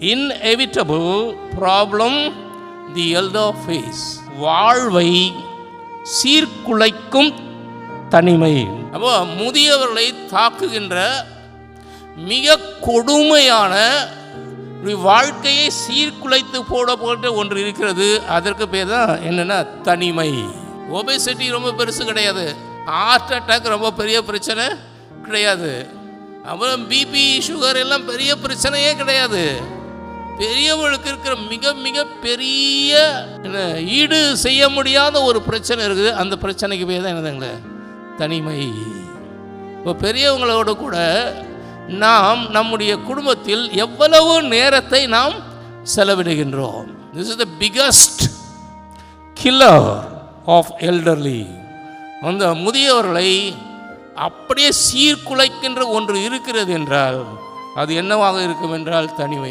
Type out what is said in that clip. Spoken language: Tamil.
Inevitable problem the elder face வாழ்வை சீர்குலைக்கும் தனிமை. அப்போ முதியவர்களை தாக்குகின்ற மிக கொடுமையான வாழ்க்கையை சீர்குலைத்து போட போட்டு ஒன்று இருக்கிறது. அதற்கு பேர் தான் என்னென்னா தனிமை. ஒபேசிட்டி ரொம்ப பெருசு கிடையாது. ஹார்ட் அட்டாக் ரொம்ப பெரிய பிரச்சனை கிடையாது. அப்புறம் பிபி சுகர் எல்லாம் பெரிய பிரச்சனையே கிடையாது. பெரியவர்களுக்கு இருக்கிற மிக மிக பெரிய ஈடு செய்ய முடியாத ஒரு பிரச்சனை இருக்குது. அந்த பிரச்சனைக்கு போய் தான் என்னதுங்களே தனிமை. இப்போ பெரியவங்களோட கூட நாம் நம்முடைய குடும்பத்தில் எவ்வளவு நேரத்தை நாம் செலவிடுகின்றோம்? This is the biggest killer of elderly அந்த முதியவர்களை அப்படியே சீர்குலைக்கின்ற ஒன்று இருக்கிறது என்றால் அது என்னவாக இருக்கும் என்றால் தனிமை.